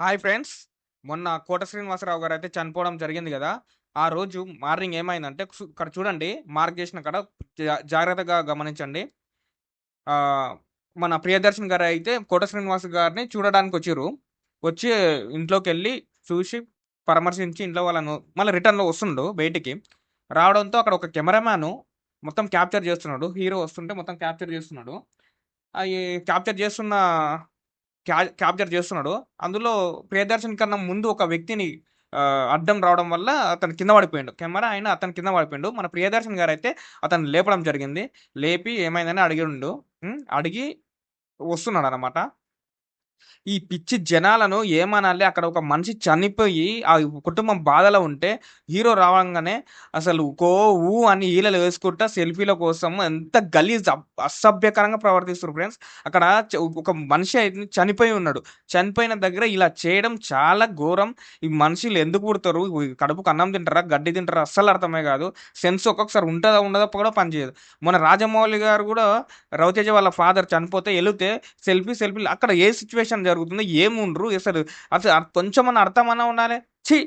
Hi friends. మొన్న కోట శ్రీనివాసరావు గారైతే చనిపోవడం జరిగింది కదా ఆ రోజు మార్నింగ్ ఏమైందంటే ఇక్కడ చూడండి మార్క్ చేసిన కాడ జా జాగ్రత్తగా గమనించండి. మన ప్రియదర్శన్ గారు అయితే కోట శ్రీనివాస్ గారిని చూడడానికొచ్చిర్రు. వచ్చి ఇంట్లోకి వెళ్ళి చూసి, పరామర్శించి ఇంట్లో వాళ్ళను మళ్ళీ రిటర్న్‌లో వస్తుండు బయటికి. రావడంతో అక్కడ ఒక కెమెరామాను మొత్తం క్యాప్చర్ చేస్తున్నాడు హీరో వస్తుంటే మొత్తం క్యాప్చర్ చేస్తున్నాడు అయి క్యాప్చర్ చేస్తున్న క్యాప్చర్ చేస్తున్నాడు అందులో ప్రియదర్శన్ కన్నా ముందు ఒక వ్యక్తిని అడ్డం రావడం వల్ల అతను కింద పడిపోయిండు. కెమెరా ఆయన అతను కింద పడిపోయిండు. మన ప్రియదర్శిని గారైతే అతను లేపడం జరిగింది. లేపి ఏమైందని అడిగిండు. ఉండు అడిగి వస్తున్నాడనమాట. ఈ పిచ్చి జనాలను ఏమనాలి? అక్కడ ఒక మనిషి చనిపోయి, ఆ కుటుంబం బాధలో ఉంటే, హీరో రావంగానే అసలు కో, ఊ అని ఈలలు వేసుకుంటా సెల్ఫీల కోసం ఎంత గలీజ్ అసభ్యకరంగా ప్రవర్తిస్తారు ఫ్రెండ్స్. అక్కడ ఒక మనిషి అయితే చనిపోయి ఉన్నాడు. చనిపోయిన దగ్గర ఇలా చేయడం చాలా ఘోరం. ఈ మనుషులు ఎందుకు పుడతారు? కడుపుకు అన్నం తింటారా? గడ్డి తింటారా? అస్సలు అర్థమే కాదు. సెన్స్ ఒక్కొక్కసారి ఉంటుందా ఉండదా? కూడా పనిచేయదు. మన రాజమౌళి గారు కూడా రవితేజ వాళ్ళ ఫాదర్ చనిపోతే వెళితే సెల్ఫీ, సెల్ఫీలు అక్కడ ఏ సిట్యుయేషన్ జరుగుతుంది? ఏముండ్రు? అసలు అసలు కొంచెమన్నా అర్థమన్నా ఉండాలి ఛీ!